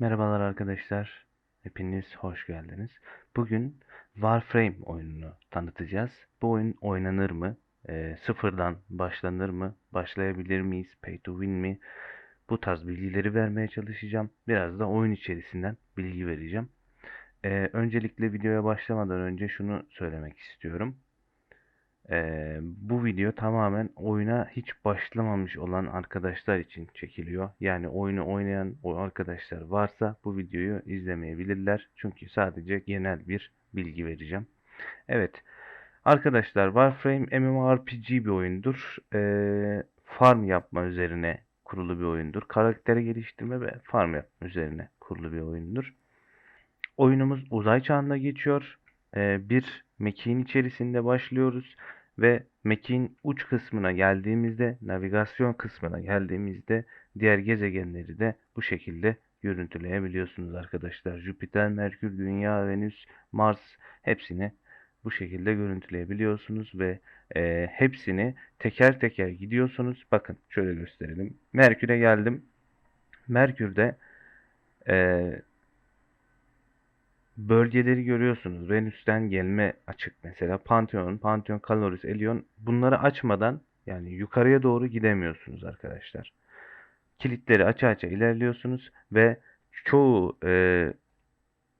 Merhabalar arkadaşlar. Hepiniz hoş geldiniz. Bugün Warframe oyununu tanıtacağız. Bu oyun oynanır mı? Ee, sıfırdan başlanır mı? Başlayabilir miyiz? Pay to win mi? Bu tarz bilgileri vermeye çalışacağım. Biraz da oyun içerisinden bilgi vereceğim. Ee, öncelikle videoya başlamadan önce şunu söylemek istiyorum. Ee, bu video tamamen oyuna hiç başlamamış olan arkadaşlar için çekiliyor. Yani oyunu oynayan o arkadaşlar varsa bu videoyu izlemeyebilirler. Çünkü sadece genel bir bilgi vereceğim. Evet. Arkadaşlar Warframe MMORPG bir oyundur. Ee, farm yapma üzerine kurulu bir oyundur. Karakteri geliştirme ve farm yapma üzerine kurulu bir oyundur. Oyunumuz uzay çağında geçiyor. Ee, bir mekiğin içerisinde başlıyoruz ve mekiğin uç kısmına geldiğimizde, navigasyon kısmına geldiğimizde diğer gezegenleri de bu şekilde görüntüleyebiliyorsunuz arkadaşlar. Jüpiter, Merkür, Dünya, Venüs, Mars hepsini bu şekilde görüntüleyebiliyorsunuz ve e, hepsini teker teker gidiyorsunuz. Bakın şöyle gösterelim. Merkür'e geldim. Merkür'de e, bölgeleri görüyorsunuz. Venüs'ten gelme açık mesela. Pantheon, Pantheon, Caloris, Elion bunları açmadan yani yukarıya doğru gidemiyorsunuz arkadaşlar. Kilitleri aça aça ilerliyorsunuz ve çoğu e,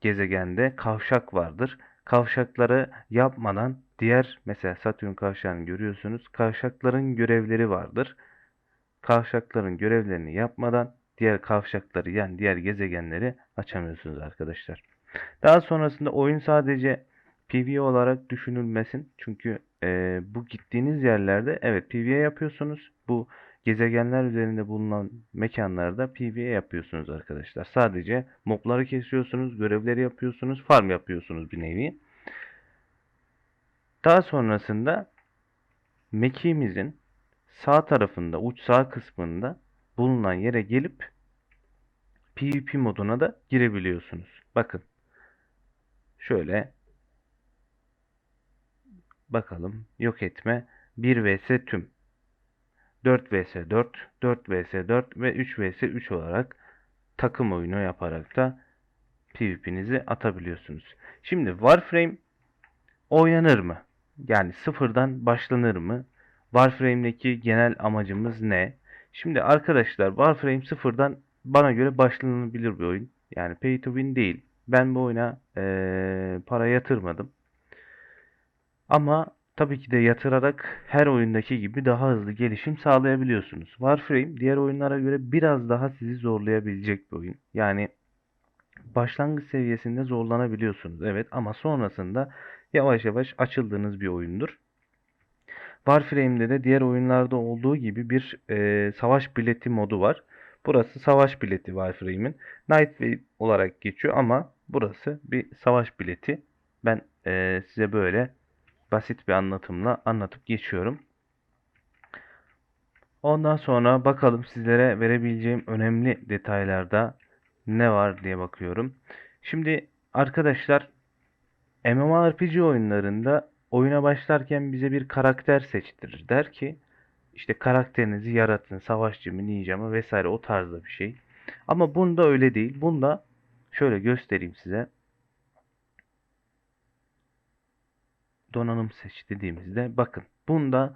gezegende kavşak vardır. Kavşakları yapmadan diğer mesela Satürn kavşağını görüyorsunuz. Kavşakların görevleri vardır. Kavşakların görevlerini yapmadan diğer kavşakları yani diğer gezegenleri açamıyorsunuz arkadaşlar. Daha sonrasında oyun sadece PvE olarak düşünülmesin. Çünkü e, bu gittiğiniz yerlerde evet PvE yapıyorsunuz. Bu gezegenler üzerinde bulunan mekanlarda PvE yapıyorsunuz arkadaşlar. Sadece mobları kesiyorsunuz, görevleri yapıyorsunuz, farm yapıyorsunuz bir nevi. Daha sonrasında mekiğimizin sağ tarafında, uç sağ kısmında bulunan yere gelip PvP moduna da girebiliyorsunuz. Bakın Şöyle bakalım. Yok etme 1 vs tüm. 4 vs 4, 4 vs 4 ve 3 vs 3 olarak takım oyunu yaparak da PvP'nizi atabiliyorsunuz. Şimdi Warframe oynanır mı? Yani sıfırdan başlanır mı? Warframe'deki genel amacımız ne? Şimdi arkadaşlar Warframe sıfırdan bana göre başlanabilir bir oyun. Yani pay to win değil. Ben bu oyuna e, para yatırmadım. Ama tabii ki de yatırarak her oyundaki gibi daha hızlı gelişim sağlayabiliyorsunuz. Warframe diğer oyunlara göre biraz daha sizi zorlayabilecek bir oyun. Yani başlangıç seviyesinde zorlanabiliyorsunuz. Evet ama sonrasında yavaş yavaş açıldığınız bir oyundur. Warframe'de de diğer oyunlarda olduğu gibi bir e, savaş bileti modu var. Burası savaş bileti Warframe'in. Night Wave olarak geçiyor ama burası bir savaş bileti. Ben e, size böyle basit bir anlatımla anlatıp geçiyorum. Ondan sonra bakalım sizlere verebileceğim önemli detaylarda ne var diye bakıyorum. Şimdi arkadaşlar MMORPG oyunlarında oyuna başlarken bize bir karakter seçtirir. Der ki işte karakterinizi yaratın, savaşçı mı, ninja mı vesaire o tarzda bir şey. Ama bunda öyle değil. Bunda şöyle göstereyim size. Donanım seç dediğimizde bakın bunda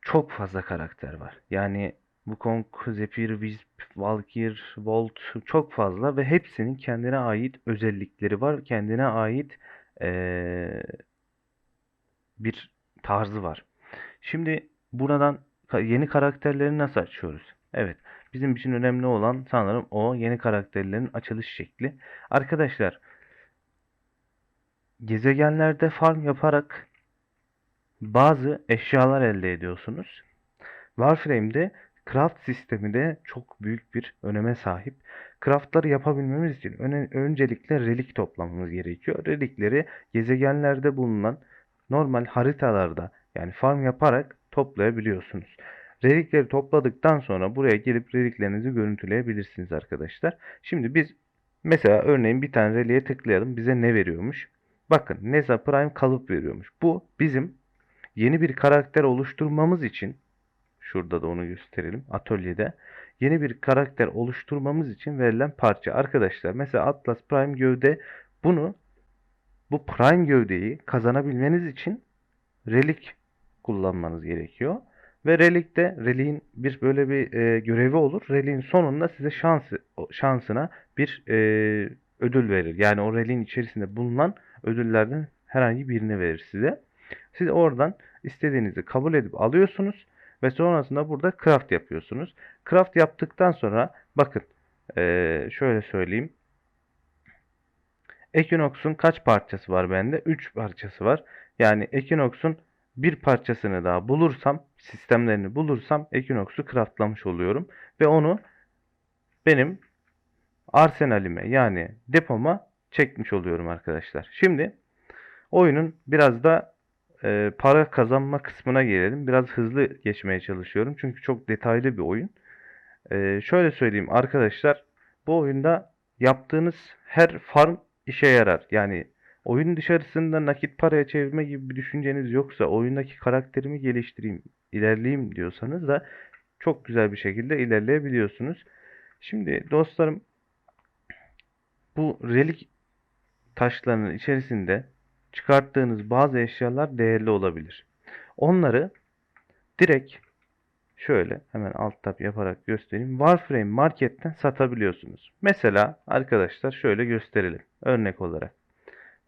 çok fazla karakter var. Yani Wukong, Zephyr, Wisp, Valkyr, Volt çok fazla ve hepsinin kendine ait özellikleri var. Kendine ait ee, bir tarzı var. Şimdi buradan yeni karakterleri nasıl açıyoruz? Evet. Bizim için önemli olan sanırım o yeni karakterlerin açılış şekli. Arkadaşlar gezegenlerde farm yaparak bazı eşyalar elde ediyorsunuz. Warframe'de craft sistemi de çok büyük bir öneme sahip. Craftları yapabilmemiz için öncelikle relik toplamamız gerekiyor. Relikleri gezegenlerde bulunan normal haritalarda yani farm yaparak toplayabiliyorsunuz. Relikleri topladıktan sonra buraya gelip reliklerinizi görüntüleyebilirsiniz arkadaşlar. Şimdi biz mesela örneğin bir tane reliğe tıklayalım. Bize ne veriyormuş? Bakın Neza Prime kalıp veriyormuş. Bu bizim yeni bir karakter oluşturmamız için şurada da onu gösterelim atölyede yeni bir karakter oluşturmamız için verilen parça. Arkadaşlar mesela Atlas Prime gövde bunu bu Prime gövdeyi kazanabilmeniz için relik kullanmanız gerekiyor. Ve relikte reliğin bir böyle bir e, görevi olur. Reliğin sonunda size şansı şansına bir e, ödül verir. Yani o reliğin içerisinde bulunan ödüllerden herhangi birini verir size. Siz oradan istediğinizi kabul edip alıyorsunuz ve sonrasında burada craft yapıyorsunuz. Craft yaptıktan sonra bakın e, şöyle söyleyeyim. Equinox'un kaç parçası var bende? 3 parçası var. Yani Equinox'un bir parçasını daha bulursam, sistemlerini bulursam Equinox'u craftlamış oluyorum. Ve onu benim arsenalime yani depoma çekmiş oluyorum arkadaşlar. Şimdi oyunun biraz da e, para kazanma kısmına gelelim. Biraz hızlı geçmeye çalışıyorum. Çünkü çok detaylı bir oyun. E, şöyle söyleyeyim arkadaşlar. Bu oyunda yaptığınız her farm işe yarar. Yani oyun dışarısında nakit paraya çevirme gibi bir düşünceniz yoksa, oyundaki karakterimi geliştireyim, ilerleyeyim diyorsanız da çok güzel bir şekilde ilerleyebiliyorsunuz. Şimdi dostlarım bu relik taşlarının içerisinde çıkarttığınız bazı eşyalar değerli olabilir. Onları direkt şöyle hemen alt tab yaparak göstereyim. Warframe marketten satabiliyorsunuz. Mesela arkadaşlar şöyle gösterelim. Örnek olarak.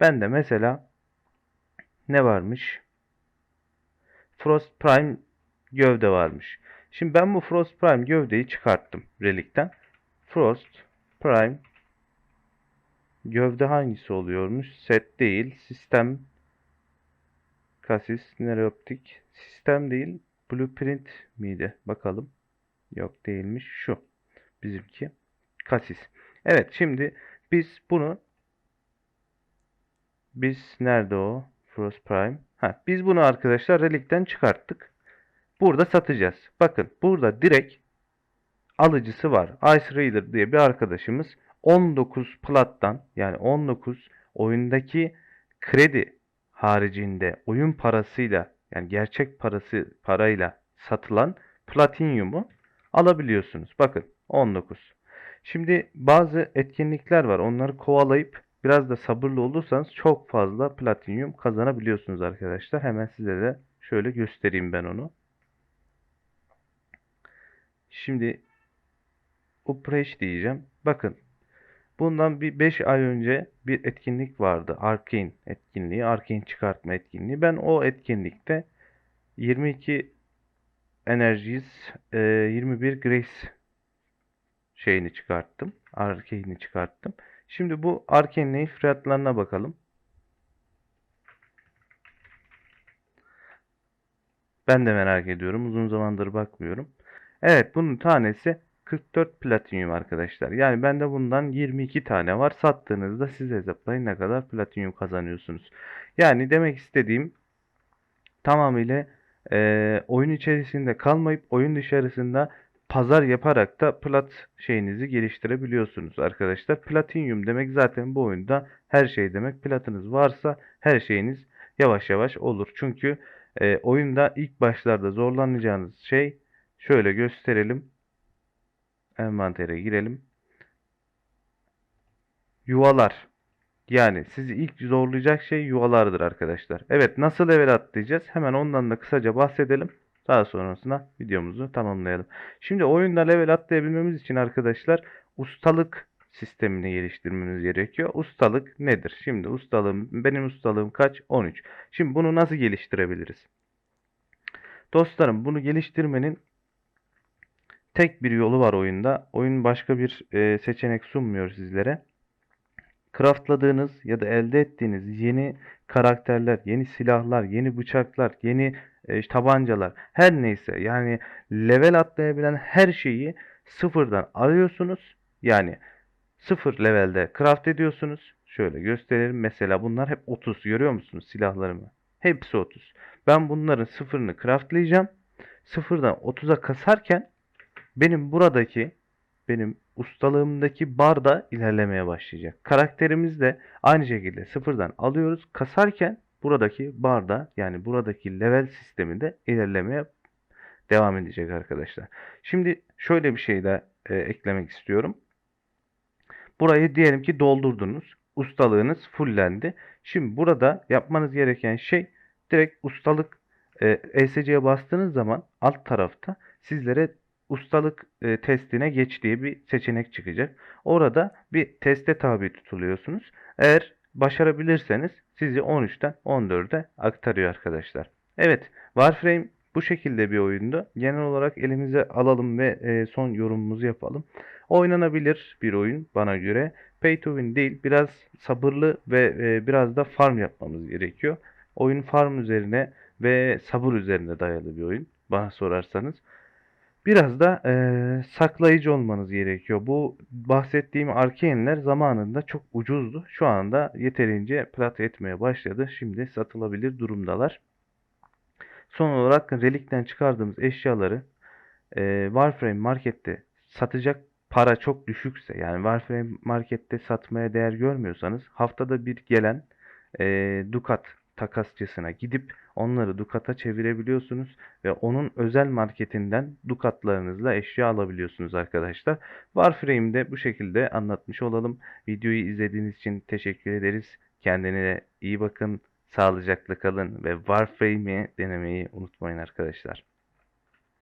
Ben de mesela ne varmış? Frost Prime gövde varmış. Şimdi ben bu Frost Prime gövdeyi çıkarttım relikten. Frost Prime Gövde hangisi oluyormuş? Set değil. Sistem kasis nereoptik. Sistem değil. Blueprint miydi? Bakalım. Yok değilmiş. Şu. Bizimki. Kasis. Evet şimdi biz bunu biz nerede o? Frost Prime. Ha, biz bunu arkadaşlar relikten çıkarttık. Burada satacağız. Bakın burada direkt alıcısı var. Ice Raider diye bir arkadaşımız 19 plattan yani 19 oyundaki kredi haricinde oyun parasıyla yani gerçek parası parayla satılan platinyumu alabiliyorsunuz. Bakın 19. Şimdi bazı etkinlikler var. Onları kovalayıp biraz da sabırlı olursanız çok fazla platinyum kazanabiliyorsunuz arkadaşlar. Hemen size de şöyle göstereyim ben onu. Şimdi Upreş diyeceğim. Bakın Bundan bir 5 ay önce bir etkinlik vardı. Arkane etkinliği, Arkane çıkartma etkinliği. Ben o etkinlikte 22 Energies, 21 Grace şeyini çıkarttım. Arcane'i çıkarttım. Şimdi bu Arcane'in fiyatlarına bakalım. Ben de merak ediyorum. Uzun zamandır bakmıyorum. Evet bunun tanesi 44 platinyum arkadaşlar. Yani bende bundan 22 tane var. Sattığınızda siz hesaplayın ne kadar platinyum kazanıyorsunuz. Yani demek istediğim tamamıyla e, oyun içerisinde kalmayıp oyun dışarısında pazar yaparak da plat şeyinizi geliştirebiliyorsunuz arkadaşlar. Platinyum demek zaten bu oyunda her şey demek. Platınız varsa her şeyiniz yavaş yavaş olur. Çünkü e, oyunda ilk başlarda zorlanacağınız şey şöyle gösterelim envantere girelim. Yuvalar. Yani sizi ilk zorlayacak şey yuvalardır arkadaşlar. Evet nasıl level atlayacağız? Hemen ondan da kısaca bahsedelim. Daha sonrasında videomuzu tamamlayalım. Şimdi oyunda level atlayabilmemiz için arkadaşlar ustalık sistemini geliştirmemiz gerekiyor. Ustalık nedir? Şimdi ustalığım benim ustalığım kaç? 13. Şimdi bunu nasıl geliştirebiliriz? Dostlarım bunu geliştirmenin tek bir yolu var oyunda. Oyun başka bir e, seçenek sunmuyor sizlere. Craftladığınız ya da elde ettiğiniz yeni karakterler, yeni silahlar, yeni bıçaklar, yeni e, tabancalar her neyse yani level atlayabilen her şeyi sıfırdan alıyorsunuz. Yani sıfır levelde craft ediyorsunuz. Şöyle gösterelim. Mesela bunlar hep 30. Görüyor musunuz silahlarımı? Hepsi 30. Ben bunların sıfırını craftlayacağım. Sıfırdan 30'a kasarken benim buradaki benim ustalığımdaki bar da ilerlemeye başlayacak. Karakterimiz de aynı şekilde sıfırdan alıyoruz. Kasarken buradaki barda yani buradaki level sisteminde ilerlemeye devam edecek arkadaşlar. Şimdi şöyle bir şey de e, eklemek istiyorum. Burayı diyelim ki doldurdunuz. Ustalığınız fullendi. Şimdi burada yapmanız gereken şey direkt ustalık e, ESC'ye bastığınız zaman alt tarafta sizlere ustalık e, testine geç diye bir seçenek çıkacak. Orada bir teste tabi tutuluyorsunuz. Eğer başarabilirseniz sizi 13'ten 14'e aktarıyor arkadaşlar. Evet, Warframe bu şekilde bir oyundu. Genel olarak elimize alalım ve e, son yorumumuzu yapalım. Oynanabilir bir oyun bana göre. Pay to win değil, biraz sabırlı ve e, biraz da farm yapmamız gerekiyor. Oyun farm üzerine ve sabır üzerine dayalı bir oyun bana sorarsanız. Biraz da e, saklayıcı olmanız gerekiyor. Bu bahsettiğim Arkane'ler zamanında çok ucuzdu. Şu anda yeterince plat etmeye başladı. Şimdi satılabilir durumdalar. Son olarak relikten çıkardığımız eşyaları e, Warframe markette satacak para çok düşükse yani Warframe markette satmaya değer görmüyorsanız haftada bir gelen e, Dukat takasçısına gidip onları Dukat'a çevirebiliyorsunuz ve onun özel marketinden Dukatlarınızla eşya alabiliyorsunuz arkadaşlar. Warframe'de bu şekilde anlatmış olalım. Videoyu izlediğiniz için teşekkür ederiz. Kendine iyi bakın, sağlıcakla kalın ve Warframe'i denemeyi unutmayın arkadaşlar.